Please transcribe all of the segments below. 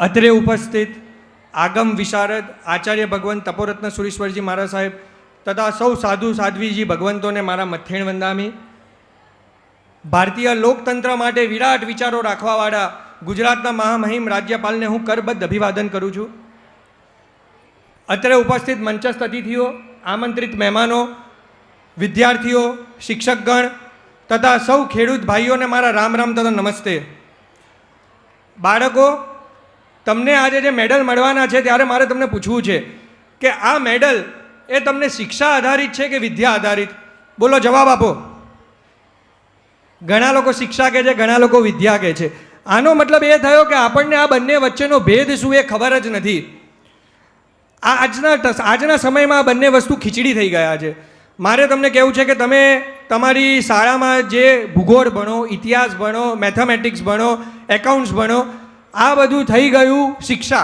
અત્રે ઉપસ્થિત આગમ વિશારદ આચાર્ય ભગવંત તપોરત્ન સુરેશ્વરજી મહારાજ સાહેબ તથા સૌ સાધુ સાધ્વીજી ભગવંતોને મારા મથેણ વંદામી. ભારતીય લોકતંત્ર માટે વિરાટ વિચારો રાખવાવાળા ગુજરાતના મહામહિમ રાજ્યપાલને હું કરબદ્ધ અભિવાદન કરું છું. અત્રે ઉપસ્થિત મંચસ્થ અતિથિઓ, આમંત્રિત મહેમાનો, વિદ્યાર્થીઓ, શિક્ષકગણ તથા સૌ ખેડૂત ભાઈઓને મારા રામ રામ તથા નમસ્તે. બાળકો તમને આજે જે મેડલ મળવાના છે ત્યારે મારે તમને પૂછવું છે કે આ મેડલ એ તમને શિક્ષા આધારિત છે કે વિદ્યા આધારિત? બોલો જવાબ આપો. ઘણા લોકો શિક્ષા કહે છે, ઘણા લોકો વિદ્યા કહે છે. આનો મતલબ એ થયો કે આપણને આ બંને વચ્ચેનો ભેદ શું એ ખબર જ નથી. આ આજના આજના સમયમાં આ બંને વસ્તુ ખીચડી થઈ ગયા છે. મારે તમને કહેવું છે કે તમે તમારી શાળામાં જે ભૂગોળ ભણો, ઇતિહાસ ભણો મેથેમેટિક્સ ભણો એકાઉન્ટ્સ ભણો આ બધું થઈ ગયું શિક્ષા.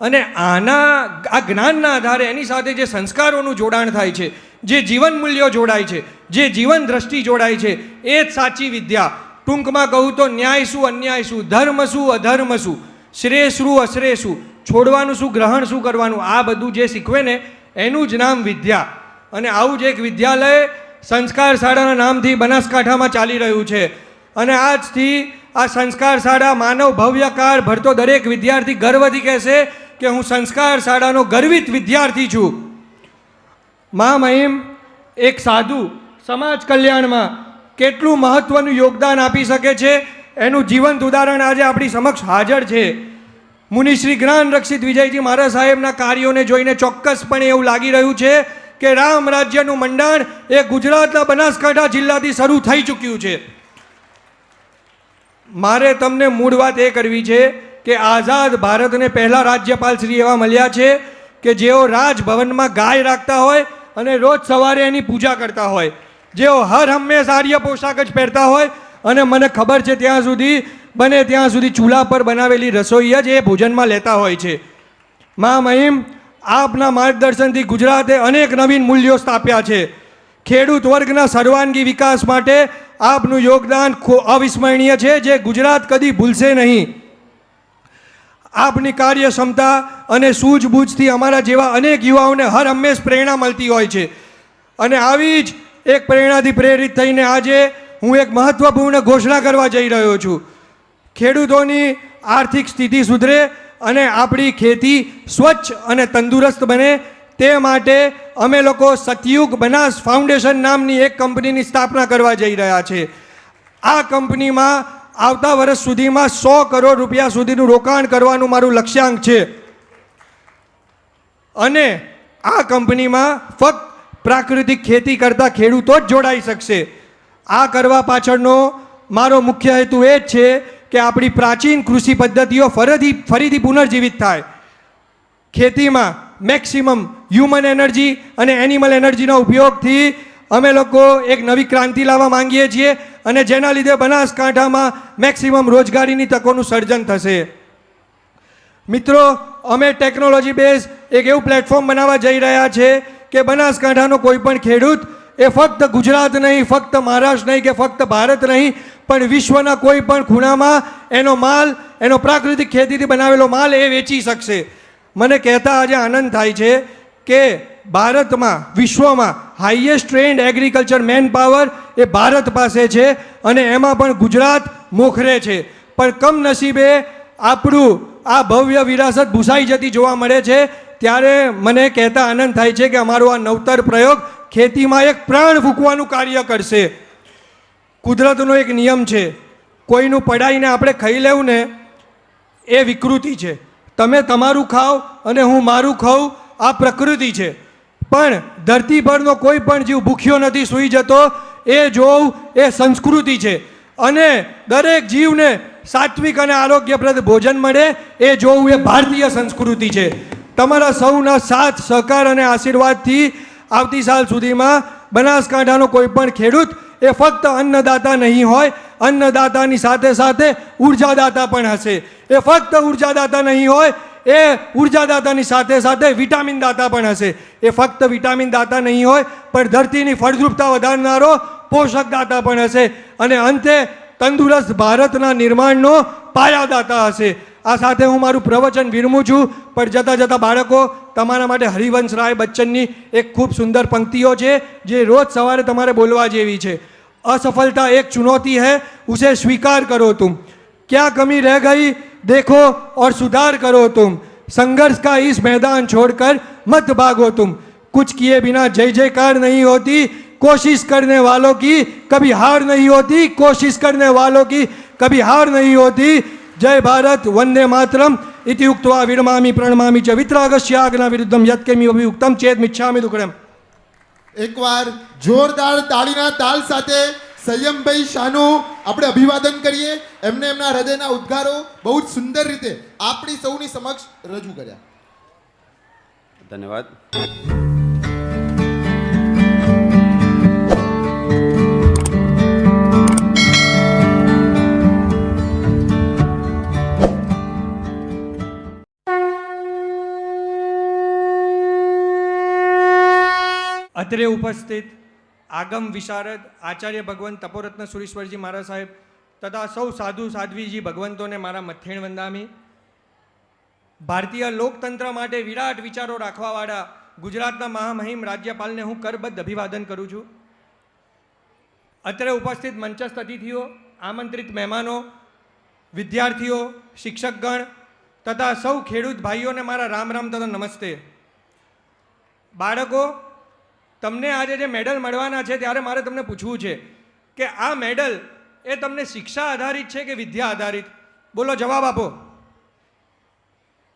અને આના, આ જ્ઞાનના આધારે એની સાથે જે સંસ્કારોનું જોડાણ થાય છે, જે જીવન મૂલ્યો જોડાય છે, જે જીવન દ્રષ્ટિ જોડાય છે, એ જ સાચી વિદ્યા. ટૂંકમાં કહું તો ન્યાય શું, અન્યાય શું? ધર્મ શું, અધર્મ શું? શ્રેય શું, અશ્રેય શું? છોડવાનું શું, ગ્રહણ શું કરવાનું? આ બધું જે શીખવે ને, એનું જ નામ વિદ્યા. અને આવું જ એક વિદ્યાલય સંસ્કાર શાળાના નામથી બનાસકાંઠામાં ચાલી રહ્યું છે. અને આજથી આ સંસ્કાર શાળા માનવ ભવ્યકાર ભરતો દરેક વિદ્યાર્થી ગર્વથી કહેશે કે હું સંસ્કાર શાળાનો ગર્વિત વિદ્યાર્થી છું. મા મહિમ, એક સાધુ સમાજ કલ્યાણમાં કેટલું મહત્વનું યોગદાન આપી શકે છે એનું જીવંત ઉદાહરણ આજે આપણી સમક્ષ હાજર છે. મુનિશ્રી જ્ઞાન રક્ષિત વિજયજી મહારાજ સાહેબના કાર્યોને જોઈને ચોક્કસપણે એવું લાગી રહ્યું છે કે રામ રાજ્યનું મંડાણ એ ગુજરાતના બનાસકાંઠા જિલ્લાથી શરૂ થઈ ચૂક્યું છે. મારે તમને મૂળ વાત એ કરવી છે કે આઝાદ ભારતને પહેલાં રાજ્યપાલ શ્રી એવા મળ્યા છે કે જેઓ રાજભવનમાં ગાય રાખતા હોય અને રોજ સવારે એની પૂજા કરતા હોય. જેઓ હર હંમેશ આર્ય પોશાક જ પહેરતા હોય અને મને ખબર છે ત્યાં સુધી બને ત્યાં સુધી ચૂલા પર બનાવેલી રસોઈ જ એ ભોજનમાં લેતા હોય છે. મા મહિમ, આપના માર્ગદર્શનથી ગુજરાતે અનેક નવીન મૂલ્યો સ્થાપ્યા છે. ખેડૂત વર્ગના સર્વાંગી વિકાસ માટે આપનું યોગદાન અવિસ્મરણીય છે, જે ગુજરાત કદી ભૂલશે નહીં. આપની કાર્યક્ષમતા અને સૂઝબૂઝથી અમારા જેવા અનેક યુવાઓને હર હંમેશ પ્રેરણા મળતી હોય છે. અને આવી જ એક પ્રેરણાથી પ્રેરિત થઈને આજે હું એક મહત્વપૂર્ણ ઘોષણા કરવા જઈ રહ્યો છું. ખેડૂતોની આર્થિક સ્થિતિ સુધરે અને આપણી ખેતી સ્વચ્છ અને તંદુરસ્ત બને તે માટે અમે લોકો સતયુગ બનાસ ફાઉન્ડેશન નામની એક કંપનીની સ્થાપના કરવા જઈ રહ્યા છે. આ કંપનીમાં આવતા વર્ષ સુધીમાં સો કરોડ રૂપિયા સુધીનું રોકાણ કરવાનું મારું લક્ષ્યાંક છે. અને આ કંપનીમાં ફક્ત પ્રાકૃતિક ખેતી કરતા ખેડૂતો જ જોડાઈ શકશે. આ કરવા પાછળનો મારો મુખ્ય હેતુ એ જ છે કે આપણી પ્રાચીન કૃષિ પદ્ધતિઓ ફરીથી ફરીથી પુનર્જીવિત થાય. ખેતીમાં મેક્સિમમ હ્યુમન એનર્જી અને એનિમલ એનર્જીના ઉપયોગથી અમે લોકો એક નવી ક્રાંતિ લાવવા માંગીએ છીએ અને જેના લીધે બનાસકાંઠામાં મેક્સિમમ રોજગારીની તકોનું સર્જન થશે. મિત્રો, અમે ટેકનોલોજી બેઝ એક એવું પ્લેટફોર્મ બનાવવા જઈ રહ્યા છે કે બનાસકાંઠાનો કોઈ પણ ખેડૂત એ ફક્ત ગુજરાત નહીં, ફક્ત મહારાષ્ટ્ર નહીં કે ફક્ત ભારત નહીં, પણ વિશ્વના કોઈ પણ ખૂણામાં એનો માલ, એનો પ્રાકૃતિક ખેતીથી બનાવેલો માલ એ વેચી શકશે. મને કહેતા આજે આનંદ થાય છે કે ભારતમાં, વિશ્વમાં highest trained agriculture man power એ ભારત પાસે છે અને એમાં પણ ગુજરાત મોખરે છે. પણ કમનસીબે આપણું આ ભવ્ય વિરાસત ભૂસાઈ જતી જોવા મળે છે, ત્યારે મને કહેતા આનંદ થાય છે કે અમારો આ નવતર પ્રયોગ ખેતીમાં એક પ્રાણ ફૂંકવાનું કાર્ય કરશે. કુદરતનો એક નિયમ છે, કોઈનું પડાઈને આપણે ખાઈ લેવું ને એ વિકૃતિ છે. તમે તમારું ખાઓ અને હું મારું ખાઉં, આ પ્રકૃતિ છે. પણ ધરતી પરનો કોઈ પણ જીવ ભૂખ્યો નથી, સૂઈ જતો, એ જોવું એ સંસ્કૃતિ છે. અને દરેક જીવને સાત્વિક અને આરોગ્યપ્રદ ભોજન મળે, એ જોવું એ ભારતીય સંસ્કૃતિ છે. તમારા સૌના સાથ, સહકાર અને આશીર્વાદથી આવતી સાલ સુધીમાં બનાસકાંઠાનો કોઈ પણ ખેડૂત એ ફક્ત અન્નદાતા નહીં હોય અન્નદાતાની સાથે સાથે ઉર્જાદાતા પણ હશે. એ ફક્ત ઉર્જાદાતા નહીં હોય, એ ઉર્જાદાતાની સાથે સાથે વિટામિન દાતા પણ હશે. એ ફક્ત વિટામિન દાતા નહીં હોય, પણ ધરતીની ફળદ્રુપતા વધારનારો પોષક દાતા પણ હશે. અને અંતે તંદુરસ્ત ભારતના નિર્માણનો પાયાદાતા હશે. આ સાથે હું મારું પ્રવચન વિરમું છું, પણ જતાં જતાં બાળકો, તમારા માટે હરિવંશ રાય બચ્ચનની એક ખૂબ સુંદર પંક્તિઓ છે, જે રોજ સવારે તમારે બોલવા જેવી છે. असफलता एक चुनौती है, उसे स्वीकार करो तुम। क्या कमी रह गई? देखो और सुधार करो तुम। संघर्ष का इस मैदान छोड़कर मत भागो तुम। कुछ किए बिना जय जयकार नहीं होती। कोशिश करने वालों की कभी हार नहीं होती। कोशिश करने वालों की कभी हार नहीं होती। जय भारत, वंदे मातरम। इति उक्त्वा विरमामि, प्रणमामि च वित्रागस्य आज्ञा विरुद्धम यत्केमि अभियुक्तम चेत मिच्छामि दुक्कडम એકવાર જોરદાર તાળીના તાલ સાથે સંયમભાઈ શાહનું આપણે અભિવાદન કરીએ. એમને એમના હૃદયના ઉદ્ગારો બહુ જ સુંદર રીતે આપણી સૌની સમક્ષ રજૂ કર્યા. ધન્યવાદ. અત્રે ઉપસ્થિત આગમ વિશારદ આચાર્ય ભગવંત તપોરત્ન સુરેશ્વરજી મહારાજ સાહેબ તથા સૌ સાધુ સાધ્વીજી ભગવંતોને મારા મથેણ વંદામી. ભારતીય લોકતંત્ર માટે વિરાટ વિચારો રાખવાવાળા ગુજરાતના મહામહિમ રાજ્યપાલને હું કરબદ્ધ અભિવાદન કરું છું. અત્રે ઉપસ્થિત મંચસ્થ અતિથિઓ, આમંત્રિત મહેમાનો, વિદ્યાર્થીઓ, શિક્ષકગણ તથા સૌ ખેડૂત ભાઈઓને મારા રામ રામ તથા નમસ્તે. બાળકો તમને આજે જે મેડલ મળવાના છે ત્યારે મારે તમને પૂછવું છે કે આ મેડલ એ તમને શિક્ષા આધારિત છે કે વિદ્યા આધારિત? બોલો જવાબ આપો.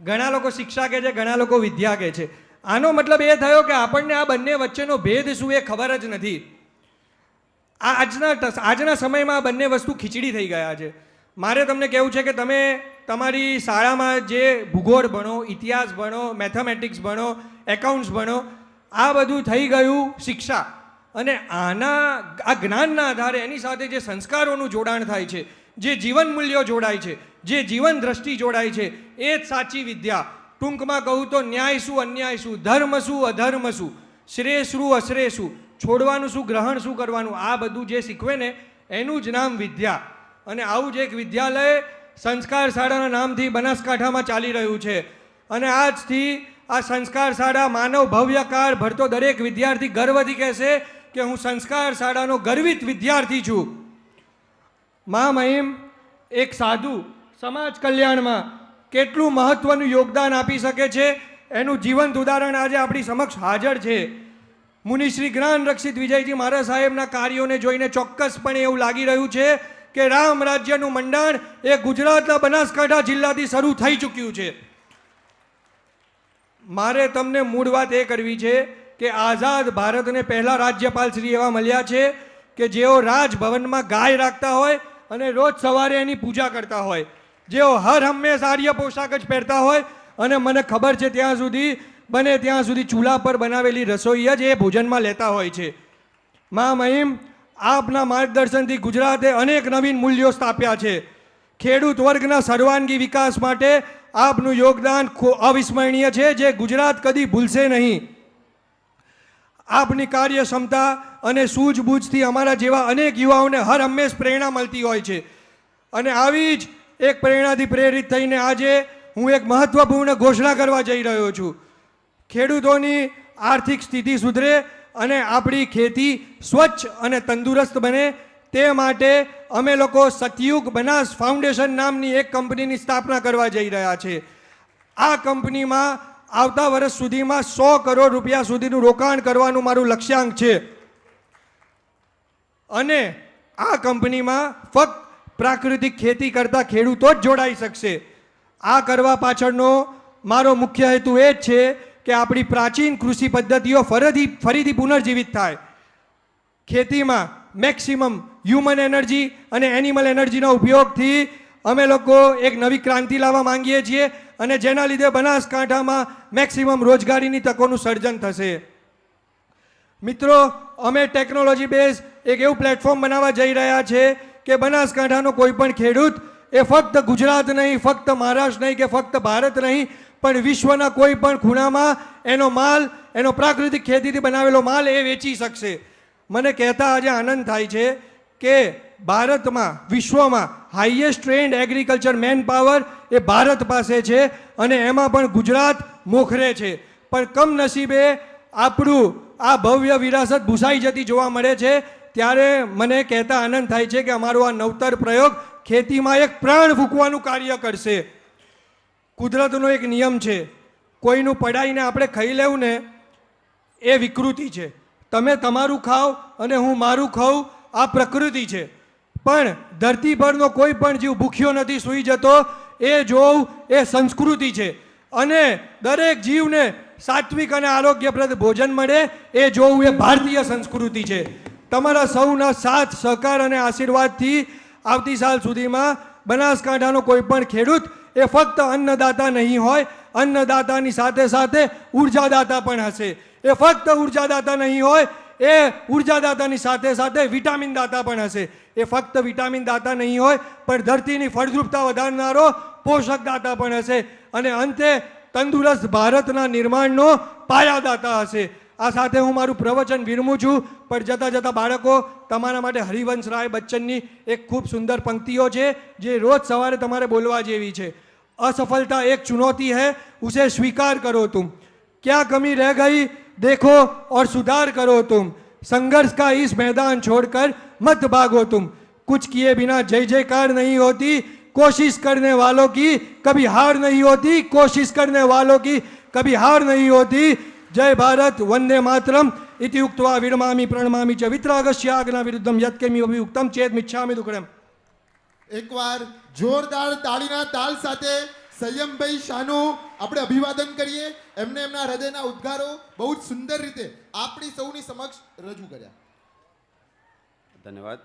ઘણા લોકો શિક્ષા કહે છે, ઘણા લોકો વિદ્યા કહે છે. આનો મતલબ એ થયો કે આપણને આ બંને વચ્ચેનો ભેદ શું એ ખબર જ નથી. આજના આજના સમયમાં આ બંને વસ્તુ ખીચડી થઈ ગયા છે. મારે તમને કહેવું છે કે તમે તમારી શાળામાં જે ભૂગોળ ભણો, ઇતિહાસ ભણો, મેથેમેટિક્સ ભણો, એકાઉન્ટ્સ ભણો આ બધું થઈ ગયું શિક્ષા. અને આના, આ જ્ઞાનના આધારે એની સાથે જે સંસ્કારોનું જોડાણ થાય છે, જે જીવન મૂલ્યો જોડાય છે, જે જીવન દ્રષ્ટિ જોડાય છે, એ જ સાચી વિદ્યા. ટૂંકમાં કહું તો ન્યાય શું, અન્યાય શું, ધર્મ શું, અધર્મ શું, શ્રેય શું, અશ્રેય શું, છોડવાનું શું, ગ્રહણ શું કરવાનું, આ બધું જે શીખવે ને, એનું જ નામ વિદ્યા. અને આવું જ એક વિદ્યાલય સંસ્કાર શાળાના નામથી બનાસકાંઠામાં ચાલી રહ્યું છે. અને આજથી આ સંસ્કાર શાળા માનવ ભવ્યકાર ભરતો દરેક વિદ્યાર્થી ગર્વથી કહેશે કે હું સંસ્કાર શાળાનો ગર્વિત વિદ્યાર્થી છું. મા મહિમ, એક સાધુ સમાજ કલ્યાણમાં કેટલું મહત્વનું યોગદાન આપી શકે છે એનું જીવંત ઉદાહરણ આજે આપણી સમક્ષ હાજર છે. મુનિશ્રી જ્ઞાન રક્ષિત વિજયજી મહારાજ સાહેબના કાર્યોને જોઈને ચોક્કસપણે એવું લાગી રહ્યું છે કે રામ રાજ્યનું મંડાણ એ ગુજરાતના બનાસકાંઠા જિલ્લાથી શરૂ થઈ ચૂક્યું છે. મારે તમને મૂળ વાત એ કરવી છે કે આઝાદ ભારતને પહેલાં રાજ્યપાલ શ્રી એવા મળ્યા છે કે જેઓ રાજભવનમાં ગાય રાખતા હોય અને રોજ સવારે એની પૂજા કરતા હોય. જેઓ હર હંમેશ આર્ય પોશાક જ પહેરતા હોય અને મને ખબર છે ત્યાં સુધી બને ત્યાં સુધી ચૂલા પર બનાવેલી રસોઈ જ એ ભોજનમાં લેતા હોય છે. મા મહિમ, આપના માર્ગદર્શનથી ગુજરાતે અનેક નવીન મૂલ્યો સ્થાપ્યા છે. ખેડૂત વર્ગના સર્વાંગી વિકાસ માટે આપનું યોગદાન અવિસ્મરણીય છે, જે ગુજરાત કદી ભૂલશે નહીં. આપની કાર્યક્ષમતા અને સૂઝબૂઝથી અમારા જેવા અનેક યુવાઓને હર હંમેશ પ્રેરણા મળતી હોય છે. અને આવી જ એક પ્રેરણાથી પ્રેરિત થઈને આજે હું એક મહત્વપૂર્ણ ઘોષણા કરવા જઈ રહ્યો છું. ખેડૂતોની આર્થિક સ્થિતિ સુધરે અને આપણી ખેતી સ્વચ્છ અને તંદુરસ્ત બને તે માટે અમે લોકો સતયુગ બનાસ ફાઉન્ડેશન નામની એક કંપનીની સ્થાપના કરવા જઈ રહ્યા છે. આ કંપનીમાં આવતા વર્ષ સુધીમાં સો કરોડ રૂપિયા સુધીનું રોકાણ કરવાનું મારું લક્ષ્યાંક છે. અને આ કંપનીમાં ફક્ત પ્રાકૃતિક ખેતી કરતા ખેડૂતો જ જોડાઈ શકશે. આ કરવા પાછળનો મારો મુખ્ય હેતુ એ જ છે કે આપણી પ્રાચીન કૃષિ પદ્ધતિઓ ફરીથી ફરીથી પુનર્જીવિત થાય. ખેતીમાં મેક્સિમમ હ્યુમન એનર્જી અને એનિમલ એનર્જીના ઉપયોગથી અમે લોકો એક નવી ક્રાંતિ લાવવા માંગીએ છીએ અને જેના લીધે બનાસકાંઠામાં મેક્સિમમ રોજગારીની તકોનું સર્જન થશે. મિત્રો, અમે ટેકનોલોજી બેઝ એક એવું પ્લેટફોર્મ બનાવવા જઈ રહ્યા છે કે બનાસકાંઠાનો કોઈ પણ ખેડૂત એ ફક્ત ગુજરાત નહીં, ફક્ત મહારાષ્ટ્ર નહીં કે ફક્ત ભારત નહીં, પણ વિશ્વના કોઈ પણ ખૂણામાં એનો માલ, એનો પ્રાકૃતિક ખેતીથી બનાવેલો માલ એ વેચી શકશે. મને કહેતા આજે આનંદ થાય છે કે ભારતમાં, વિશ્વમાં highest trained agriculture man power એ ભારત પાસે છે અને એમાં પણ ગુજરાત મોખરે છે. પણ કમનસીબે આપણું આ ભવ્ય વિરાસત ભૂસાઈ જતી જોવા મળે છે, ત્યારે મને કહેતા આનંદ થાય છે કે અમારો આ નવતર પ્રયોગ ખેતીમાં એક પ્રાણ ફૂંકવાનું કાર્ય કરશે. કુદરતનો એક નિયમ છે, કોઈનું પડાઈને આપણે ખાઈ લેવું ને એ વિકૃતિ છે. તમે તમારું ખાઓ અને હું મારું ખાઉં, આ પ્રકૃતિ છે. પણ ધરતી પરનો કોઈ પણ જીવ ભૂખ્યો નથી, સૂઈ જતો, એ જોવું એ સંસ્કૃતિ છે. અને દરેક જીવને સાત્વિક અને આરોગ્યપ્રદ ભોજન મળે, એ જોવું એ ભારતીય સંસ્કૃતિ છે. તમારા સૌના સાથ, સહકાર અને આશીર્વાદથી આવતી સાલ સુધીમાં બનાસકાંઠાનો કોઈ પણ ખેડૂત એ ફક્ત અન્નદાતા નહીં હોય, અન્નદાતાની સાથે સાથે ઉર્જાદાતા પણ હશે. એ ફક્ત ઉર્જાદાતા નહીં હોય એ ઉર્જાદાતાની સાથે સાથે વિટામિન દાતા પણ હશે એ ફક્ત વિટામિન દાતા નહીં હોય પણ ધરતીની ફળદ્રુપતા વધારનારો પોષક દાતા પણ હશે અને અંતે તંદુરસ્ત ભારતના નિર્માણનો પાયાદાતા હશે આ સાથે હું મારું પ્રવચન વિરમું છું પણ જતાં જતાં બાળકો તમારા માટે હરિવંશ રાય બચ્ચનની એક ખૂબ સુંદર પંક્તિઓ છે જે રોજ સવારે તમારે બોલવા જેવી છે असफलता एक चुनौती है उसे स्वीकार करो तुम क्या कमी रह गई देखो और सुधार करो तुम संघर्ष का इस मैदान छोड़कर मत भागो तुम कुछ किए बिना जय जयकार नहीं होती कोशिश करने वालों की कभी हार नहीं होती कोशिश करने वालों की कभी हार नहीं होती जय भारत वंदे मातरम इति उक्त्वा विरमामि प्रणमामि च वित्रागस्य आज्ञा विरुद्धम यत्केमि अभियुक्तम चेत मिच्छामि दुक्कडम એકવાર જોરદાર તાળીના તાલ સાથે સંયમભાઈ શાહનું આપણે અભિવાદન કરીએ. એમને એમના હૃદયના ઉદ્ગારો બહુ જ સુંદર રીતે આપણી સૌની સમક્ષ રજૂ કર્યા. ધન્યવાદ.